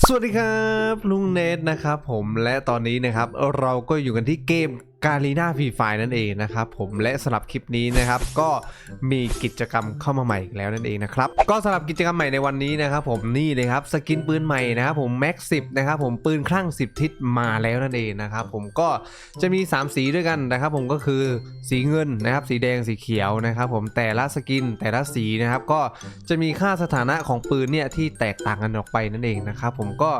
สวัสดีครับ ลุงเนทนะครับผมและตอนนี้นะครับเราก็อยู่กันที่เกม กาลีนาฟรีไฟนั่นเองนะครับผมและสำหรับคลิปนี้นะครับ ก็มีกิจกรรมเข้ามาใหม่อีกแล้วนั่นเองนะครับก็สำหรับกิจกรรมใหม่ในวันนี้นะครับผมนี่เลยครับสกินปืนใหม่นะครับผมแม็กสิบนะครับผมปืนคลั่ง 10 ทิศมาแล้วนั่นเองนะครับผมก็จะมี 3 สีด้วยกันนะครับ ผมก็คือสีเงินนะครับสีแดงสีเขียวนะครับ ผมแต่ละสกินแต่ละสีนะครับ ก็จะมีค่าสถานะของปืนเนี่ยที่แตกต่างกันออกไปนั่นเองนะครับผมก็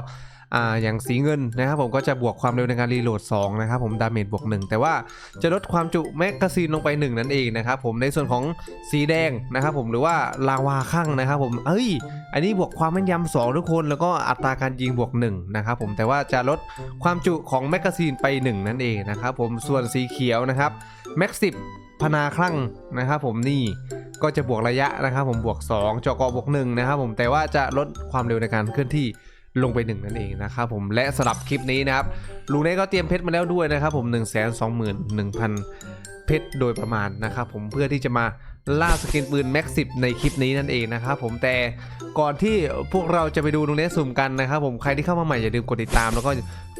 อ่าอย่างสีเงินนะครับผมก็จะบวกความเร็วในการรีโหลด2นะครับผมดาเมจบวก 1 แต่ว่าจะลดความจุแมกกาซีนลงไป 1 นั่นเองนะครับผมในส่วนของสีแดงนะครับผมหรือว่าลาวาข้างนะครับผมเอ้ย อันนี้บวกความแม่นยำ2ทุกคนแล้วก็อัตราการยิงบวก1นะครับผมแต่ว่าจะลดความจุของแมกกาซีนไป 1 นั่นเองนะครับผมส่วนสีเขียวนะครับแม็กสิบพนาคลั่งนะครับผมนี่ก็จะบวกระยะนะครับผมบวก 2จอกอบวก1นะครับผมแต่ว่าจะลดความเร็วในการเคลื่อนที่ ลงไปหนึ่งนั่นเองนะครับผมและสำหรับคลิปนี้นะครับลุงเน่ก็เตรียมเพชรมาแล้วด้วยนะครับผม1 2 1 0 0 0 เพชรโดยประมาณนะครับผมเพื่อที่จะมาล่าสกินปืนแม็กซิในคลิปนี้นั่นเองนะครับผมแต่ก่อนที่พวกเราจะไปดูลุงเนสสุ่มกันนะครับผมใครที่เข้ามาใหม่อย่าลืมกดติดตาม แล้วก็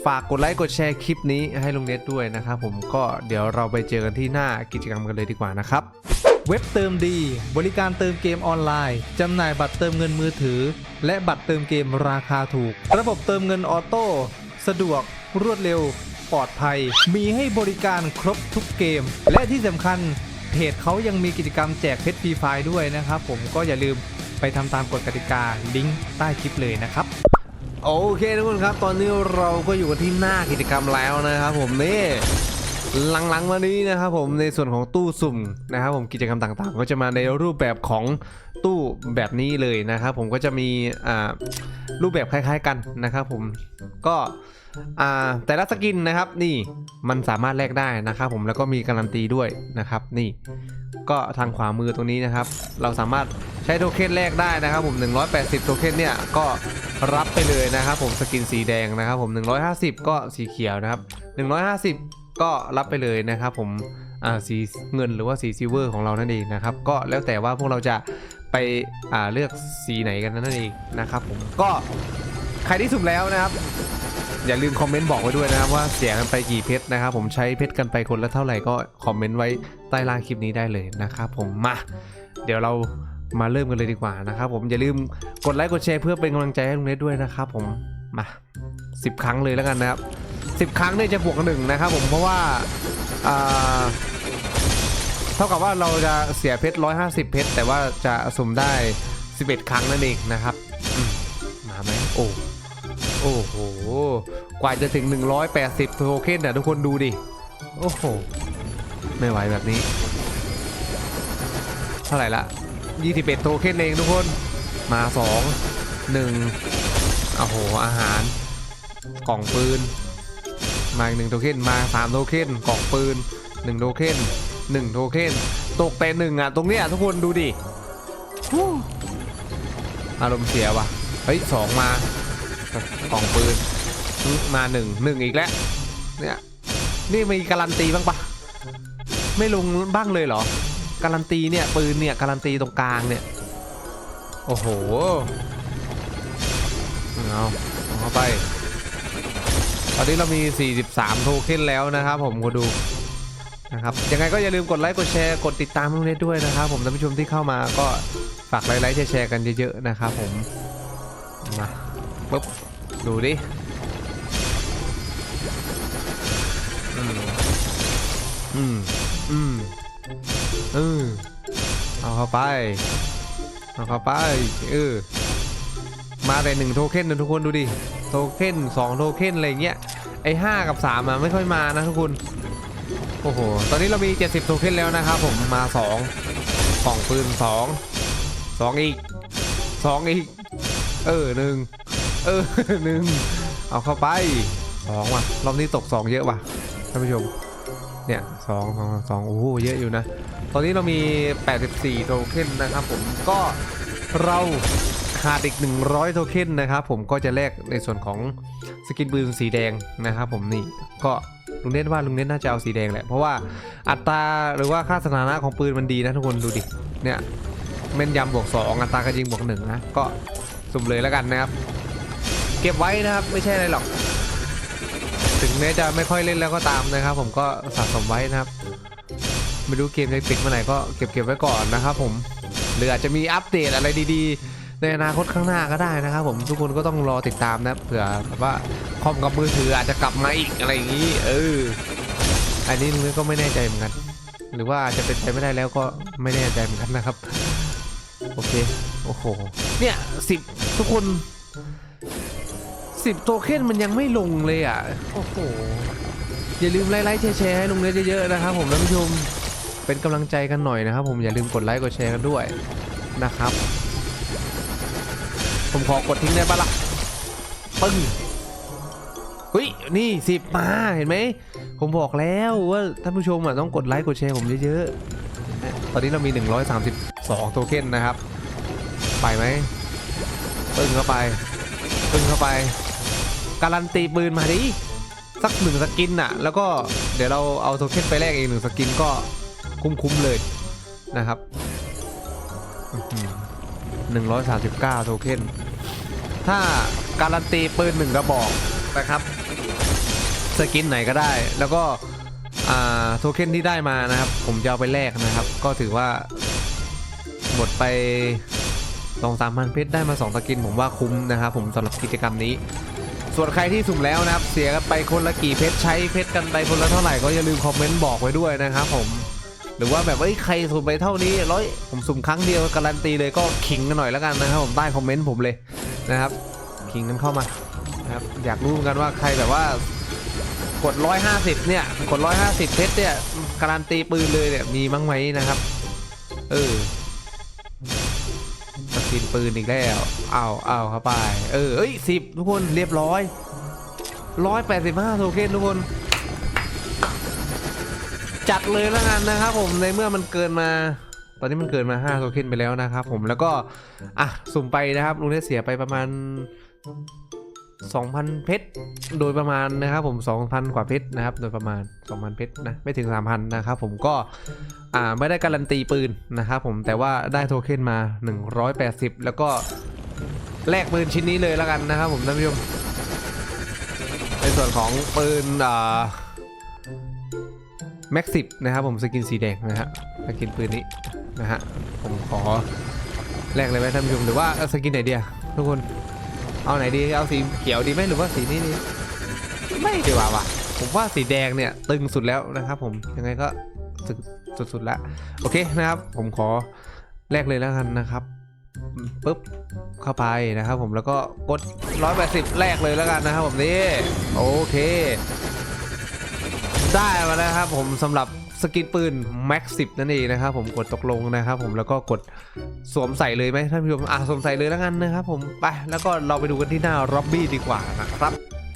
ฝากกดไลค์กดแชร์คลิปนี้ให้ลุงเนสด้วยนะครับผมก็เดี๋ยวเราไปเจอกันที่หน้ากิจกรรมกันเลยดีกว่านะครับ เว็บเติมดี บริการเติมเกมออนไลน์ จำหน่ายบัตรเติมเงินมือถือ และบัตรเติมเกมราคาถูก ระบบเติมเงินออโต้สะดวก รวดเร็ว ปลอดภัย มีให้บริการครบทุกเกม และที่สำคัญเพจเขายังมีกิจกรรมแจกเพชรฟรีไฟด้วยนะครับ ผมก็อย่าลืมไปทำตามกฎกติกาลิงก์ใต้คลิปเลยนะครับ โอเคทุกคนครับ ตอนนี้เราก็อยู่กันที่หน้ากิจกรรมแล้วนะครับผมนี่ หลังๆมานี้นะครับผมในส่วนของตู้สุ่มนะครับผมกิจกรรมต่างๆ ก็จะมาในรูปแบบของตู้แบบนี้เลยนะครับผมก็จะมีรูปแบบคล้าย ๆกันนะครับผมก็แต่ละสกินนะครับนี่มันสามารถแลกได้นะครับผมแล้วก็มีการันตีด้วยนะครับนี่ก็ทางขวามือตรงนี้นะครับ เราสามารถใช้โทเค็นแลกได้นะครับผม 180 โทเค็นเนี่ยก็รับไปเลยนะครับผมสกินสีแดงนะครับผม 150 ก็สีเขียวนะครับ 150 ก็รับไปเลยนะครับผมสีเงินหรือว่าสีซิลเวอร์ของเรานั่นเองนะครับ ก็แล้วแต่ว่าพวกเราจะไปเลือกสีไหนกันนั่นเองนะครับผมก็ใครที่สุ่มแล้วนะครับอย่าลืมคอมเมนต์บอกไว้ด้วยนะครับว่าเสียกันไปกี่เพชรนะครับผมใช้เพชรกันไปคนละเท่าไหร่ก็คอมเมนต์ไว้ใต้ล่างคลิปนี้ได้เลยนะครับผมมาเดี๋ยวเรามาเริ่มกันเลยดีกว่านะครับผมอย่าลืมกดไลค์กดแชร์เพื่อเป็นกำลังใจให้ลุงเนทด้วยนะครับผมมา 10 ครั้งเลยแล้วกันนะครับ 10 ครั้งเนี่ยจะบวกหนึ่งนะครับผมเพราะว่าเท่ากับว่าเราจะเสียเพชร 150 เพชร แต่ว่าจะสุ่มได้ 11 ครั้งนั่นเองนะครับมมาไหมโอ้โอ้โห กว่าจะถึง 180 โทเค็นน่ะทุกคนดูดิ โอ้โห ไม่ไหวแบบนี้ เท่าไหร่ละ 21 โทเค็นเองทุกคน มา 2 1โอ้โห อาหาร กล่องปืน มาอีกหนึ่งโทเค็นมา3โทเค็นกล่องปืน1โทเค็น1โทเค็นตกแต่หนึ่งอะตรงเนี้ยทุกคนดูดิอารมณ์เสียว่ะเฮ้ยสองมากล่องปืนมาหนึ่งหนึ่งอีกแล้วเนี่ยนี่มีการันตีบ้างปะไม่ลงบ้างเลยเหรอ การันตีเนี่ยปืนเนี่ยการันตีตรงกลางเนี่ยโอ้โหเอาเอาไป ตอนนี้เรามี 43 โทเค็นแล้วนะครับผมก็ดูนะครับยังไงก็อย่าลืมกดไลค์กดแชร์กดติดตามลุงเน็ตด้วยนะครับผมท่านผู้ชมที่เข้ามาก็ฝากไลค์ไลค์แชร์กันเยอะๆนะครับผมมาปุ๊บดูดิอืมอืมอืมเออเอาเข้าไปเอาเข้าไปเออมาแต่หนึ่งโทเค็นนะทุกคนดูดิ โทเค็นสองโทเค็นอะไรเงี้ยไอ้ห้ากับสามอะไม่ค่อยมานะทุกคนโอ้โหตอนนี้เรามี 70โทเค็นแล้วนะครับผมมาสองกล่องปืนสองสองอีกสองอีกเออหนึ่งเออหนึ่งเอาเข้าไปสองว่ะรอบนี้ตกสองเยอะว่ะท่านผู้ชมเนี่ยสองสองสองโอ้โหเยอะอยู่นะ ตอนนี้เรามี 84โทเค็นนะครับผมก็เรา ขาดอีก 100 โทเค็นนะครับผมก็จะแลกในส่วนของสกินปืนสีแดงนะครับผมนี่ก็ลุงเน้นว่าลุงเน้นน่าจะเอาสีแดงแหละเพราะว่าอัตราหรือว่าค่าสถานะของปืนมันดีนะทุกคนดูดิเนี่ยแม่นยำบวก2อัตราการยิงบวก1นะก็สุ่มเลยแล้วกันนะครับ เก็บไว้นะครับไม่ใช่อะไรหรอก ถึงแม้จะไม่ค่อยเล่นแล้วก็ตามนะครับ ผมก็สะสมไว้นะครับไม่รู้เกมจะปิดเมื่อไหร่ก็เก็บเก็บไว้ก่อนนะครับผมหรืออาจจะมีอัปเดตอะไรดีๆ ในอนาคตข้างหน้าก็ได้นะครับผมทุกคนก็ต้องรอติดตามนะเผื่อแบบว่าคอมกับมือถืออาจจะกลับมาอีกอะไรอย่างนี้ เออ อันนี้ลุงก็ไม่แน่ใจเหมือนกัน หรือว่าอาจจะเป็นไปไม่ได้แล้วก็ไม่แน่ใจเหมือนกันนะครับ โอเค โอ้โห เนี่ยสิบทุกคนสิบโทเค็นมันยังไม่ลงเลยอะ โอ้โห อย่าลืมไลค์ไลค์แชร์ให้ลุงเนทเยอะๆนะครับผมท่านผู้ชม เป็นกำลังใจกันหน่อยนะครับผม อย่าลืมกดไลค์กดแชร์กันด้วยนะครับ ผมขอกดทิ้งได้ปะล่ะปึ้งเฮ้ยนี่สิบมาเห็นไหมผมบอกแล้วว่าท่านผู้ชมอะต้องกดไลค์กดแชร์ผมเยอะๆตอนนี้เรามี 132 โทเค็นนะครับ ไปไหมปึ้งเข้าไปปึ้งเข้าไป การันตีปืนมาดิสักหนึ่งสกินน่ะ แล้วก็เดี๋ยวเราเอาโทเค็นไปแลกอีกหนึ่งสกินก็คุ้มๆเลยนะครับ หนึ่งร้อยสามสิบเก้าโทเค็น ถ้าการันตีปืนหนึ่งกระบอกนะครับ สกินไหนก็ได้ แล้วก็โทเค็นที่ได้มานะครับ ผมจะเอาไปแลกนะครับ ก็ถือว่าหมดไปสองสามพันเพชรได้มาสองสกิน ผมว่าคุ้มนะครับ ผมสำหรับกิจกรรมนี้ ส่วนใครที่สุ่มแล้วนะครับ เสียกันไปคนละกี่เพชรใช้เพชรกันไปคนละเท่าไหร่ก็อย่าลืมคอมเมนต์บอกไว้ด้วยนะครับผม รือว่าแบบเอ้ยใครสุ่มไปเท่านี้ร้อยผมสุ่มครั้งเดียวการันตีเลยก็ขิงกันหน่อยแล้วกันนะครับผมใต้คอมเมนต์ผมเลยนะครับขิงกันเข้ามานะครับอยากรู้เหมือนกันว่าใครแบบว่ากด 150 เนี่ยกด 150 เพชรเนี่ยการันตีปืนเลยเนี่ยมีมั้งไหมนะครับ เออสกินปืนอีกแล้วเอาเอาเข้าไป เออเอ้ยสิบทุกคนเรียบร้อยร้อยแปดสิบห้าโทเค็นทุกคน จัดเลยแล้วกันนะครับผมในเมื่อมันเกินมา ตอนนี้มันเกินมา5โทเค็นไปแล้วนะครับผมแล้วก็อะสุ่มไปนะครับลุงได้เสียไปประมาณ 2,000 เพชรโดยประมาณนะครับผม 2,000 กว่าเพชรนะครับ โดยประมาณ 2,000 เพชรนะไม่ถึง 3,000 นะครับผมก็อ่าไม่ได้การันตีปืนนะครับผมแต่ว่าได้โทเค็นมา 180 แล้วก็แลกปืนชิ้นนี้เลยแล้วกันนะครับผมท่านผู้ชมในส่วนของปืนอ่า แม็กสิบนะครับผมสกินสีแดงนะฮะสกินปืนนี้นะฮะผมขอแลกเลยไหมท่านผู้ชมหรือว่าสกินไหนเดียทุกคนเอาไหนดีเอาสีเขียวดีไหมหรือว่าสีนี้ดีไม่ดีกว่าวะผมว่าสีแดงเนี่ยตึงสุดแล้วนะครับผมยังไงก็สุดสุดล้วโอเคนะครับ ผมขอแลกเลยแล้วกันนะครับปุ๊บเข้าไปนะครับผมแล้วก็กด180แลกเลยแล้วกันนะครับผมนี่โอเค ได้มาแล้วครับผมสำหรับสกินปืน Max 10 นั่นเองนะครับผมกดตกลงนะครับผมแล้วก็กดสวมใส่เลยไหมท่านผู้ชมอะสวมใส่เลยแล้วกันนะครับผมไปแล้วก็เราไปดูกันที่หน้าล็อบบี้ดีกว่านะครับ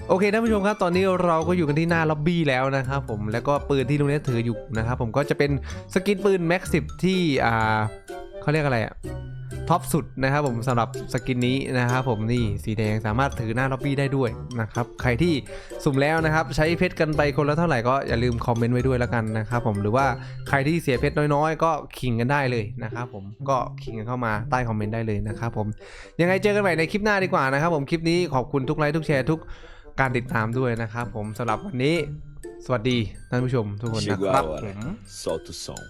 โอเคท่านผู้ชมครับตอนนี้เราก็อยู่กันที่หน้าล็อบบี้แล้วนะครับผมแล้วก็ปืนที่ลุงเนทถืออยู่นะครับผมก็จะเป็นสกินปืน Max 10 ที่อ่าเขาเรียกอะไรอะ ท็อปสุดนะครับผมสำหรับสกินนี้นะครับผมนี่สีแดงสามารถถือหน้าล็อบบี้ได้ด้วยนะครับใครที่สุ่มแล้วนะครับใช้เพชรกันไปคนละเท่าไหร่ก็อย่าลืมคอมเมนต์ไว้ด้วยแล้วกันนะครับผมหรือว่าใครที่เสียเพชรน้อยๆ ก็ขิงกันได้เลยนะครับผมก็ขิงกันเข้ามาใต้คอมเมนต์ได้เลยนะครับผมยังไงเจอกันใหม่ในคลิปหน้าดีกว่านะครับผมคลิปนี้ขอบคุณทุกไลค์ทุกแชร์ทุกการติดตามด้วยนะครับผมสำหรับวันนี้ สวัสดีท่านผู้ชมทุกคนนะ Chegou ครับ a hora. ผม Solta o som.